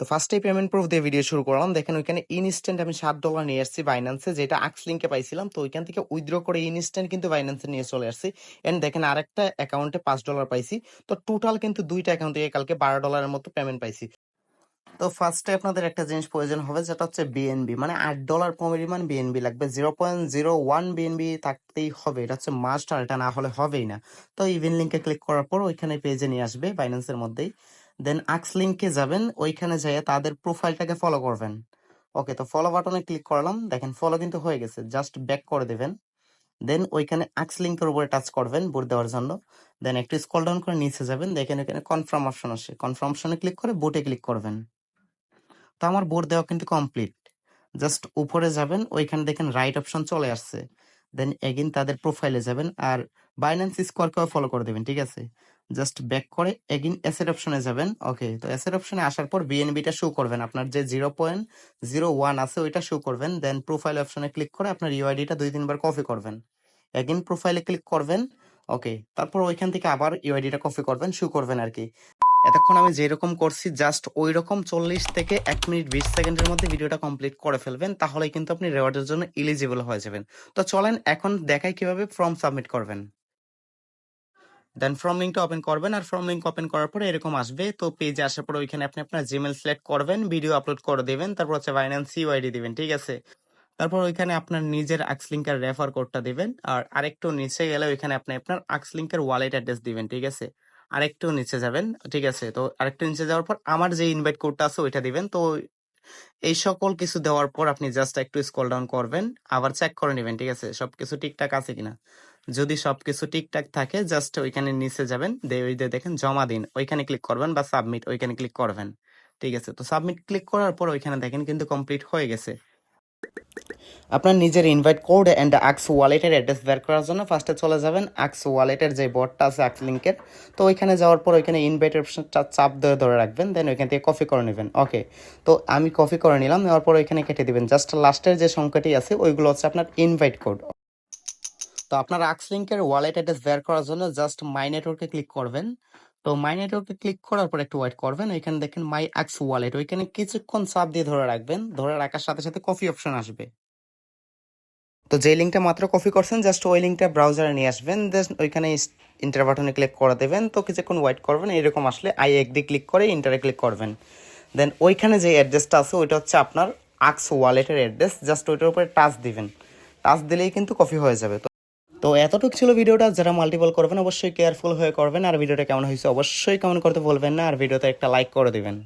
তো ফার্স্টে payment proof দিয়ে ভিডিও শুরু করলাম। দেখেন ওইখানে ইনস্ট্যান্ট আমি সাত ডলার নিয়ে আসছি বাইন্যান্সে যেটা আক্স লিঙ্কে পাইছিলাম, তো ওইখান থেকে উইথড্র করে ইনস্ট্যান্ট কিন্তু বাইন্যান্সে নিয়ে চলে আসছি। এন্ড দেখেন আরেকটা অ্যাকাউন্টে পাঁচ ডলার পাইছি। তো টোটাল কিন্তু দুইটা অ্যাকাউন্ট থেকে কালকে বারো ডলারের মতো পেমেন্ট পাইছি। তো ফার্স্টে আপনাদের একটা জিনিস প্রয়োজন হবে যেটা হচ্ছে বিএনবি মানে আট ডলার পরিমাণ বিএনবি লাগবে। Zero point zero one BNB থাকতেই হবে। এটা হচ্ছে মাস্ট আর এটা না হলে হবেই না। তো ইভেন লিঙ্কে ক্লিক করার পর ওইখানে পেজে নিয়ে আসবে বাইন্যান্সের মধ্যেই। দেন আক্স লিঙ্কে যাবেন, ওইখানে যেয়ে তাদের প্রোফাইলটাকে ফলো করবেন। ওকে তো ফলো বাটনে ক্লিক করলাম, দেখেন ফলো কিন্তু হয়ে গেছে জাস্ট ব্যাক করে দেবেন। দেন ওইখানে আক্স লিঙ্কের উপরে টাচ করবেন বুট দেওয়ার জন্য। দেন একটু স্কল ডাউন করে নিচে যাবেন, দেখেন এখানে কনফার্ম অপশন আসে। কনফার্ম অপশনে ক্লিক করে বুটে ক্লিক করবেন। তো আমার বোর্ড দেওয়া কিন্তু কমপ্লিট জাস্ট উপরে যাবেন, ওইখানে দেখেন রাইট অপশন চলে আসছে। দেন এগেন তাদের প্রোফাইলে যাবেন, আর বাইন্যান্স স্কোয়ারকেও ফলো করে দেবেন, ঠিক আছে? জাস্ট ব্যাক করে এগেন অ্যাসেট অপশনে যাবেন। ওকে তো অ্যাসেট অপশনে আসার পর বিএনবিটা শো করবেন। আপনার যে জিরো পয়েন্ট জিরো ওয়ান আছে, ওইটা শো করবেন। দেন প্রোফাইল অপশনে ক্লিক করে আপনার ইউআইডিটা দুই, তিনবার কপি করবেন। এগিন প্রোফাইলে ক্লিক করবেন। ওকে তারপর ওইখান থেকে আবার ইউআইডিটা কপি করবেন শো করবেন আর কি। এতক্ষণ আমি যেরকম করছি জাস্ট ওই রকম চল্লিশ থেকে এক মিনিট বিশ সেকেন্ডের মধ্যে ভিডিওটা কমপ্লিট করে ফেলবেন তাহলে কিন্তু আপনি রেওয়ার্ডের জন্য এলিজিবল হয়ে যাবেন। তো চলেন, এখন দেখাই কীভাবে ফর্ম সাবমিট করবেন। দেন ফর্ম লিঙ্কটা ওপেন করবেন আর ফর্ম লিঙ্ক ওপেন করার পরে এরকম আসবে। তো পেজে আসার পরে ওইখানে আপনি আপনার জিমেল সিলেক্ট করবেন ভিডিও আপলোড করে দেবেন, তারপর হচ্ছে ফাইন্যান্স ইউআইডি দিবেন, ঠিক আছে? তারপর ওইখানে আপনার নিজের আক্স লিঙ্কের রেফার কোডটা দিবেন, আর আরেকটু নিচে গেলে ওইখানে আপনি আপনার আক্স লিঙ্কের ওয়ালেট অ্যাড্রেস দিবেন, ঠিক আছে? আরেকটু নিচে যাবেন, ঠিক আছে? তো আরেকটু নিচে যাওয়ার পর আমার যে ইনভাইট কোডটা আছে ওইটা দিবেন। তো এই সকল কিছু দেওয়ার পর আপনি জাস্ট একটু স্কল ডাউন করবেন, আবার চেক করে নেবেন, ঠিক আছে? সবকিছু ঠিকঠাক আছে কিনা? যদি সবকিছু ঠিকঠাক থাকে জাস্ট ওইখানে নিচে যাবেন ওই দেখেন জমা দিন। ওইখানে ক্লিক করবেন বা সাবমিট ওইখানে ক্লিক করবেন। ঠিক আছে? তো সাবমিট ক্লিক করার পর ওইখানে দেখেন কিন্তু কমপ্লিট হয়ে গেছে। আপনার নিজের ইনভাইট কোড অ্যান্ড আক্স ওয়ালেটের অ্যাড্রেস বের করার জন্য ফার্স্টে চলে যাবেন আক্স ওয়ালেটের যে বোর্ডটা আছে আক্স লিঙ্কের তো ওইখানে যাওয়ার পর ওইখানে ইনভাইট অপশনটা চাপ ধরে ধরে রাখবেন দেন ওইখান থেকে কপি করে নেবেন। ওকে তো আমি কপি করে নিলাম, নেওয়ার পর ওইখানে কেটে দিবেন। জাস্ট লাস্টের যে সংখ্যাটি আছে, ওইগুলো হচ্ছে আপনার ইনভাইট কোড তো আপনার আক্স লিঙ্কের ওয়ালেট অ্যাড্রেস বের করার জন্য জাস্ট মাই নেটওয়ার্কে ক্লিক করবেন। তো মাই নেটওয়ার্কে ক্লিক করার পর একটু ওয়েট করবেন। ওইখানে দেখেন মাই আক্স ওয়ালেট ওইখানে কিছুক্ষণ চাপ দিয়ে ধরে রাখবেন। ধরে রাখার সাথে সাথে কপি অপশন আসবে। তো যে লিঙ্কটা মাত্র কপি করছেন জাস্ট ওই লিঙ্কটা ব্রাউজারে নিয়ে আসবেন। জাস্ট ওইখানে ইন্টার বাটনে ক্লিক করে দেবেন। তো কিছুক্ষণ ওয়েট করবেন। এরকম আসলে আই একদি ক্লিক করে ইন্টারে ক্লিক করবেন। দেন ওইখানে যে অ্যাড্রেসটা আছে, ওইটা হচ্ছে আপনার আক্স ওয়ালেটের অ্যাড্রেস জাস্ট ওইটার উপরে টাচ দিবেন। টাচ দিলেই কিন্তু কপি হয়ে যাবে। তো এতটুকু ছিল ভিডিওটা। যারা মাল্টিপল করবেন, অবশ্যই কেয়ারফুল হয়ে করবেন। আর ভিডিওটা কেমন হয়েছে অবশ্যই কেমন করতে বলবেন না। আর ভিডিওতে একটা লাইক করে দিবেন।